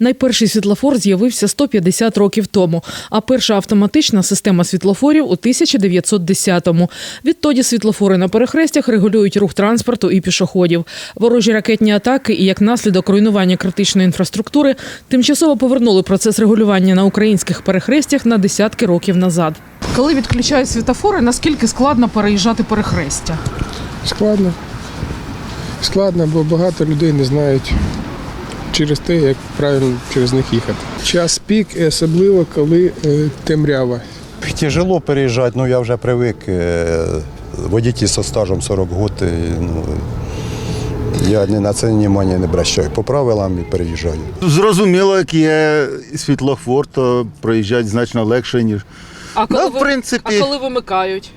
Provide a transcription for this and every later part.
Найперший світлофор з'явився 150 років тому, а перша автоматична система світлофорів у 1910-му. Відтоді світлофори на перехрестях регулюють рух транспорту і пішоходів. Ворожі ракетні атаки і як наслідок руйнування критичної інфраструктури тимчасово повернули процес регулювання на українських перехрестях на десятки років назад. Коли відключають світлофори, наскільки складно переїжджати перехрестя? Складно. Складно, бо багато людей не знають через те, як правильно через них їхати. Час пік, і особливо коли е, темрява. Тяжело переїжджати, ну я вже привик. е, Водитель зі стажем 40 років. Ну, я ні на це внимання не обращаю. По правилам і переїжджаю. Зрозуміло, як є світлофор, то проїжджати значно легше, ніж. А коли Ну, в ви- принципі- а коли вимикають?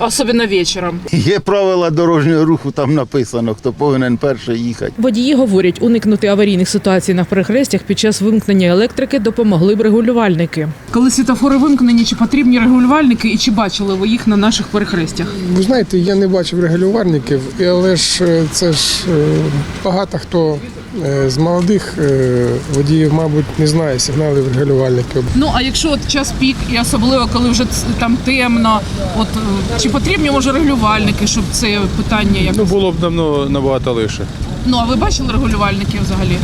Особливо вечором. Є правила дорожнього руху, там написано, хто повинен перший їхати. Водії говорять, уникнути аварійних ситуацій на перехрестях під час вимкнення електрики допомогли б регулювальники. Коли світофори вимкнені, чи потрібні регулювальники і чи бачили ви їх на наших перехрестях? Ви знаєте, я не бачив регулювальників, але ж е, це ж е, багато хто е, з молодих водіїв, мабуть, не знає сигналів регулювальників. Ну а якщо от час пік, і особливо коли вже там темно, от чи потрібні може регулювальники, щоб це питання як Ну, було б давно набагато лише. ну а ви бачили регулювальників взагалі?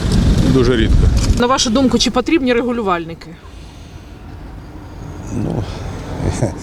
Дуже рідко. На вашу думку, чи потрібні регулювальники? Ну,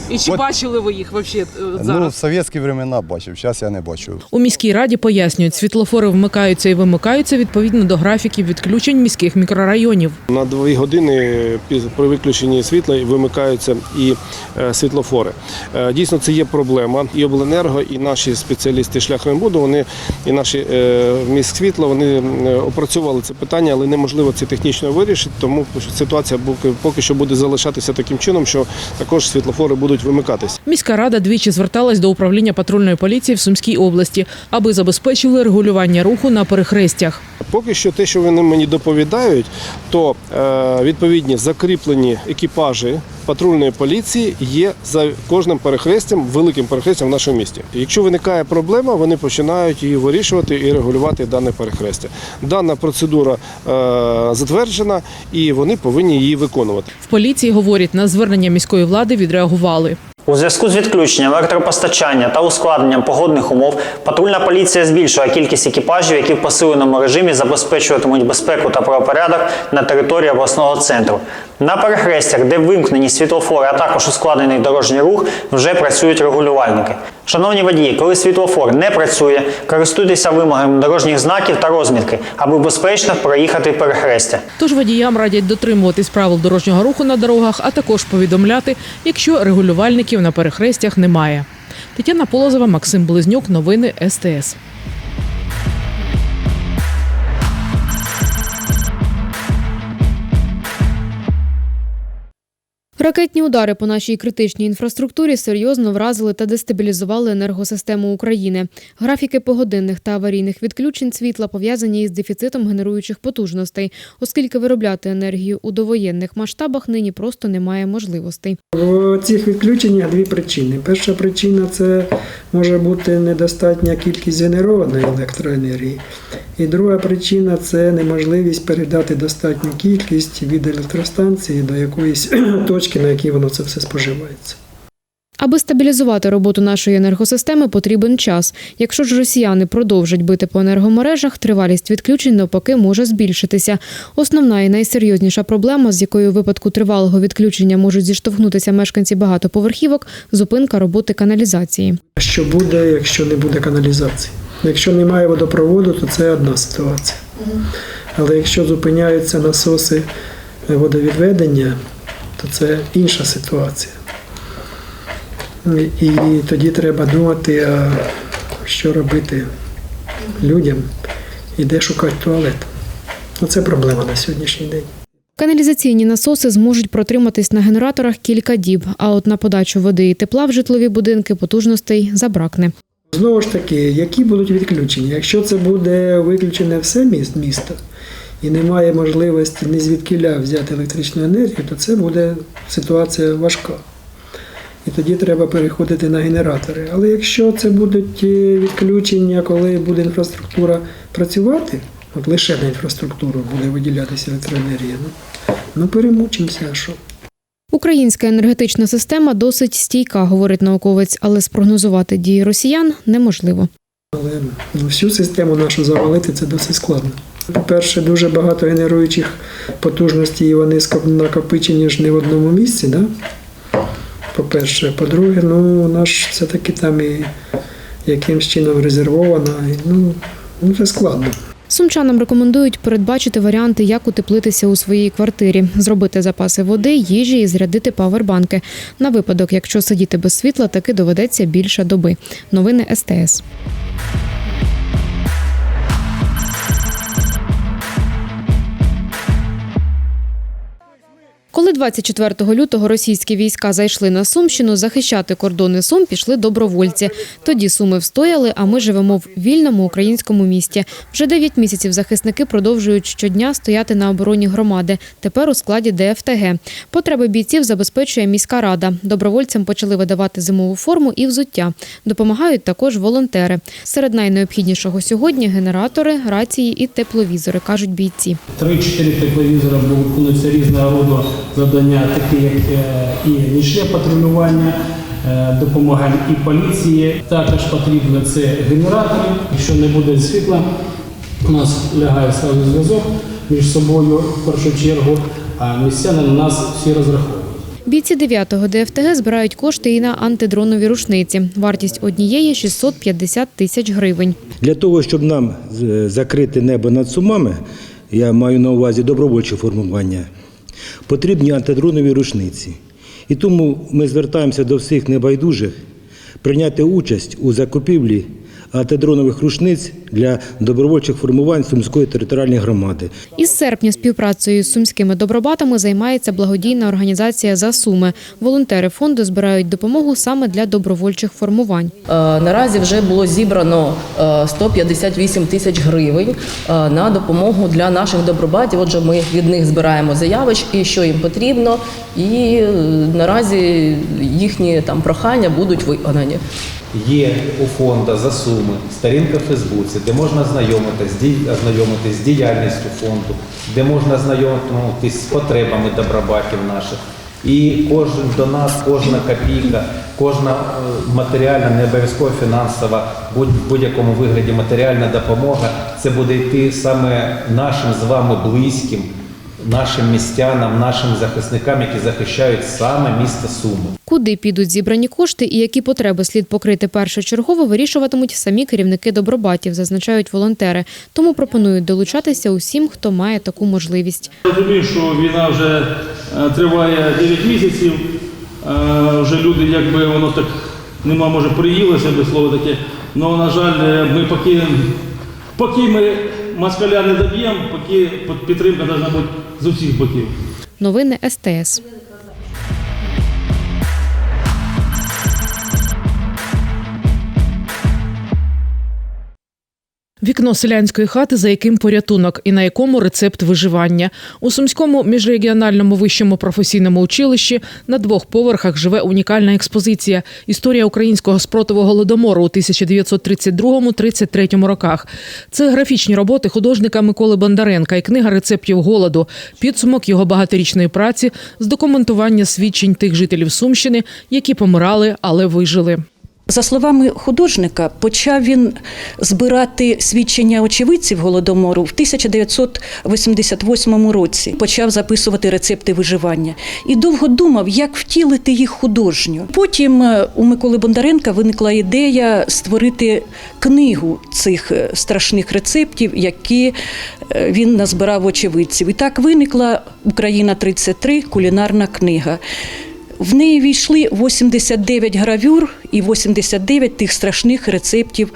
І чи От- бачили ви їх взагалі ну, в совєтські времена бачив, зараз я не бачу. У міській раді пояснюють, світлофори вмикаються і вимикаються відповідно до графіків відключень міських мікрорайонів. На дві години при виключенні світла вимикаються і е, світлофори. Е, Дійсно, це є проблема. І обленерго, і наші спеціалісти шляхрембуду, вони і наші е, міськсвітло, вони е, опрацьовували це питання, але неможливо це технічно вирішити. Тому ситуація поки- що буде залишатися таким чином, що також світлофори будуть вимикатися. Міська рада двічі зверталась до управління патрульної поліції в Сумській області, аби забезпечили регулювання руху на перехрестях. Поки що те, що вони мені доповідають, то е, відповідні закріплені екіпажі патрульної поліції є за кожним перехрестям, великим перехрестям в нашому місті. Якщо виникає проблема, вони починають її вирішувати і регулювати дане перехрестя. Дана процедура е, затверджена, і вони повинні її виконувати. В поліції говорять, на звернення міської влади відреагували. У зв'язку з відключенням електропостачання та ускладненням погодних умов патрульна поліція збільшує кількість екіпажів, які в посиленому режимі забезпечуватимуть безпеку та правопорядок на території обласного центру. На перехрестях, де вимкнені світлофори, а також ускладнений дорожній рух, вже працюють регулювальники. Шановні водії, коли світлофор не працює, користуйтеся вимогами дорожніх знаків та розмітки, аби безпечно проїхати перехрестя. Тож водіям радять дотримуватись правил дорожнього руху на дорогах, а також повідомляти, якщо регулювальників на перехрестях немає. Тетяна Полозова, Максим Близнюк, новини СТС. Ракетні удари по нашій критичній інфраструктурі серйозно вразили та дестабілізували енергосистему України. Графіки погодинних та аварійних відключень світла пов'язані із дефіцитом генеруючих потужностей, оскільки виробляти енергію у довоєнних масштабах нині просто немає можливостей. В цих відключеннях дві причини. Перша причина це може бути недостатня кількість генерованої електроенергії. І друга причина це неможливість передати достатню кількість від електростанції до якоїсь точки, на якій воно це все споживається. Аби стабілізувати роботу нашої енергосистеми, потрібен час. Якщо ж росіяни продовжать бити по енергомережах, тривалість відключень навпаки може збільшитися. Основна і найсерйозніша проблема, з якою у випадку тривалого відключення можуть зіштовхнутися мешканці багатоповерхівок зупинка роботи каналізації. Що буде, якщо не буде каналізації? Якщо немає водопроводу, то це одна ситуація. Але якщо зупиняються насоси водовідведення, то це інша ситуація. І тоді треба думати, що робити людям і де шукати туалет. Оце проблема на сьогоднішній день. Каналізаційні насоси зможуть протриматись на генераторах кілька діб, а от на подачу води і тепла в житлові будинки потужностей забракне. Знову ж таки, які будуть відключення? Якщо це буде виключене все міст, місто і немає можливості ні звідкіля взяти електричну енергію, то це буде ситуація важка. І тоді треба переходити на генератори. Але якщо це будуть е, відключення, коли буде інфраструктура працювати, от лише на інфраструктуру буде виділятися електроенергія, ну, ну перемучимося, а що? Українська енергетична система досить стійка, говорить науковець, але спрогнозувати дії росіян неможливо. Але ну, всю систему нашу завалити це досить складно. По-перше, дуже багато генеруючих потужностей, вони накопичені ж не в одному місці. Да? По-перше, по-друге, ну, вона ж все-таки там і якимсь чином резервована. І, ну, ну, це складно. Сумчанам рекомендують передбачити варіанти, як утеплитися у своїй квартирі, зробити запаси води, їжі і зрядити павербанки. На випадок, якщо сидіти без світла, таки доведеться більше доби. Новини СТС. Коли 24 лютого російські війська зайшли на Сумщину, захищати кордони Сум пішли добровольці. Тоді Суми встояли, а ми живемо в вільному українському місті. Вже 9 місяців захисники продовжують щодня стояти на обороні громади. Тепер у складі ДФТГ. Потреби бійців забезпечує міська рада. Добровольцям почали видавати зимову форму і взуття. Допомагають також волонтери. Серед найнеобхіднішого сьогодні генератори, рації і тепловізори, кажуть бійці. 3-4 тепловізора, виконуються різного роду завдання, такі як е, і нічне патрулювання, е, допомога і поліції. Також потрібно це генератори. Якщо не буде світла, у нас лягає сразу зв'язок між собою в першу чергу, а містяни на нас всі розраховують. Бійці 9-го ДФТГ збирають кошти і на антидронові рушниці. Вартість однієї 650 тисяч гривень. Для того, щоб нам закрити небо над сумами, я маю на увазі добровольче формування, потрібні антидронові рушниці. І тому ми звертаємося до всіх небайдужих прийняти участь у закупівлі антидронових рушниць для добровольчих формувань Сумської територіальної громади. Із серпня співпрацею з сумськими добробатами займається благодійна організація «За Суми». Волонтери фонду збирають допомогу саме для добровольчих формувань. Е, Наразі вже було зібрано е, 158 тисяч гривень е, на допомогу для наших добробатів. Отже, ми від них збираємо заявочки, що їм потрібно, і е, наразі їхні там прохання будуть виконані. Є у фонду за суми сторінка в Фейсбуці, де можна знайомитись, з діяльністю фонду, де можна знайомитись з потребами добробатів наших. І кожен донат, кожна копійка, кожна е, матеріальна, не обов'язково фінансова, будь будь-якому вигляді матеріальна допомога, це буде йти саме нашим з вами близьким, нашим містянам, нашим захисникам, які захищають саме місто Суми. Куди підуть зібрані кошти і які потреби слід покрити першочергово, вирішуватимуть самі керівники добробатів, зазначають волонтери. Тому пропонують долучатися усім, хто має таку можливість. Розумію, що війна вже е, триває 9 місяців. Е, Вже люди, якби воно так нема, може, приїлося би слово таке. Але, на жаль, е, ми поки, поки ми москаля не доб'ємо, поки підтримка має бути з усіх боків. Новини СТС. Вікно селянської хати, за яким порятунок і на якому рецепт виживання. У Сумському міжрегіональному вищому професійному училищі на двох поверхах живе унікальна експозиція Історія українського спротиву голодомору у 1932-33 роках. Це графічні роботи художника Миколи Бондаренка і книга рецептів голоду, підсумок його багаторічної праці з документування свідчень тих жителів Сумщини, які помирали, але вижили. За словами художника, почав він збирати свідчення очевидців голодомору в 1988 році. Почав записувати рецепти виживання і довго думав, як втілити їх художньо. Потім е, у Миколи Бондаренка виникла ідея створити книгу цих е, страшних рецептів, які е, він назбирав очевидців. І так виникла Україна 33 кулінарна книга. В неї війшли 89 гравюр і 89 тих страшних рецептів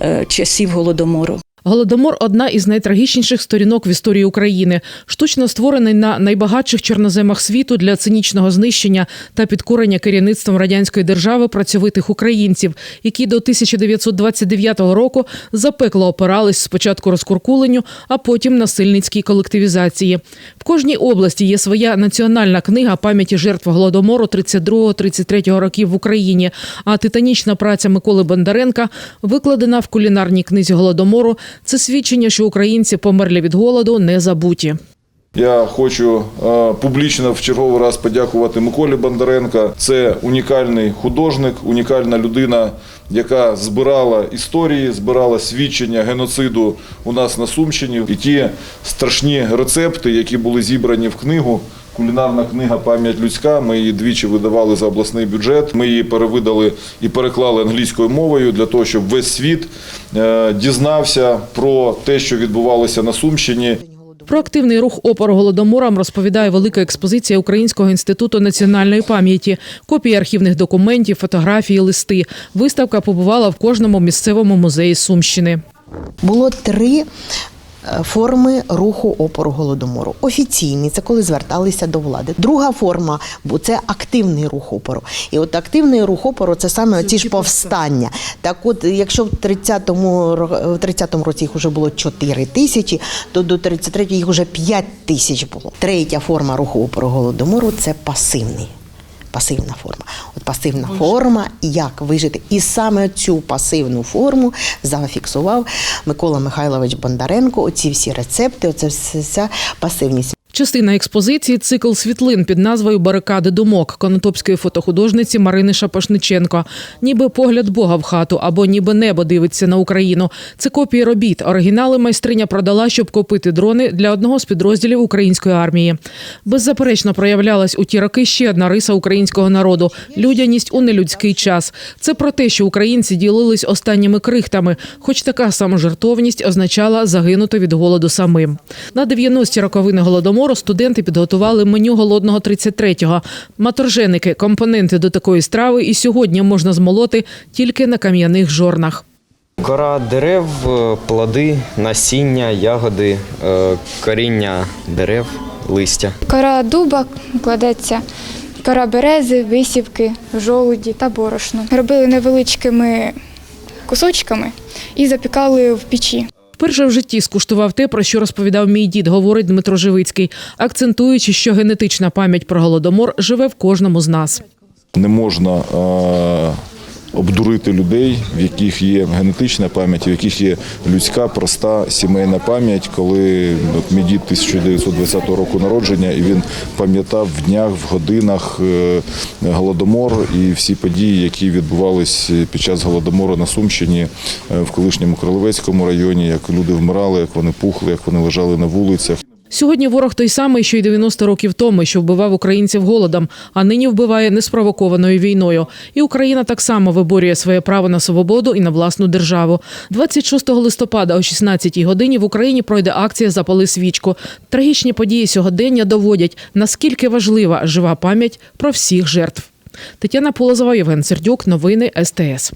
е, часів голодомору. Голодомор одна із найтрагічніших сторінок в історії України, штучно створений на найбагатших чорноземах світу для цинічного знищення та підкорення керівництвом радянської держави працьовитих українців, які до 1929 року запекло опирались спочатку розкуркуленню, а потім насильницькій колективізації. В кожній області є своя національна книга пам'яті жертв голодомору 32-33 років в Україні. А титанічна праця Миколи Бондаренка викладена в кулінарній книзі голодомору. Це свідчення, що українці померли від голоду, не забуті. Я хочу е, публічно в черговий раз подякувати Миколі Бондаренка. Це унікальний художник, унікальна людина, яка збирала історії, збирала свідчення геноциду у нас на Сумщині. І ті страшні рецепти, які були зібрані в книгу. Кулінарна книга Пам'ять людська. Ми її двічі видавали за обласний бюджет. Ми її перевидали і переклали англійською мовою для того, щоб весь світ е, дізнався про те, що відбувалося на Сумщині. Про активний рух опору голодоморам розповідає велика експозиція Українського інституту національної пам'яті, копії архівних документів, фотографії, листи. Виставка побувала в кожному місцевому музеї Сумщини. Було три форми руху опору голодомору. Офіційний це коли зверталися до влади. Друга форма бо це активний рух опору. І от активний рух опору це саме ці ж повстання. Так, от, якщо в 30-му в 30-му році їх вже було 4 тисячі, то до 33-го їх вже 5 тисяч було. Третя форма руху опору голодомору це пасивний. Пасивна форма. От пасивна форма, як вижити. І саме цю пасивну форму зафіксував Микола Михайлович Бондаренко. Оці всі рецепти, оце вся пасивність. Частина експозиції цикл світлин під назвою Барикади думок конотопської фотохудожниці Марини Шапошниченко. Ніби погляд Бога в хату або ніби небо дивиться на Україну. Це копії робіт. Оригінали майстриня продала, щоб купити дрони для одного з підрозділів української армії. Беззаперечно проявлялась у ті роки ще одна риса українського народу людяність у нелюдський час. Це про те, що українці ділились останніми крихтами, хоч така саможертовність означала загинути від голоду самим. На 90-ті роковини голодомору студенти підготували меню голодного 33-го. Маторженики, компоненти до такої страви і сьогодні можна змолоти тільки на кам'яних жорнах. Кора дерев, е, плоди, насіння, ягоди, е, коріння дерев, листя. Кора дуба кладеться, кора берези, висівки, жолуді та борошно. Робили невеличкими кусочками і запікали в печі. Вперше в житті скуштував те, про що розповідав мій дід, говорить Дмитро Живицький, акцентуючи, що генетична пам'ять про голодомор живе в кожному з нас. Не можна е, обдурити людей, в яких є генетична пам'ять, в яких є людська, проста сімейна пам'ять, коли от, мій дід 1920 року народження, і він пам'ятав в днях, в годинах е, голодомор і всі події, які відбувались під час голодомору на Сумщині, е, в колишньому Кролевецькому районі, як люди вмирали, як вони пухли, як вони лежали на вулицях. Сьогодні ворог той самий, що й 90 років тому, що вбивав українців голодом, а нині вбиває неспровокованою війною. І Україна так само виборює своє право на свободу і на власну державу. 26 листопада о 16 годині в Україні пройде акція Запали свічку. Трагічні події сьогодення доводять, наскільки важлива жива пам'ять про всіх жертв. Тетяна Полозова, Євген Сердюк, новини СТС.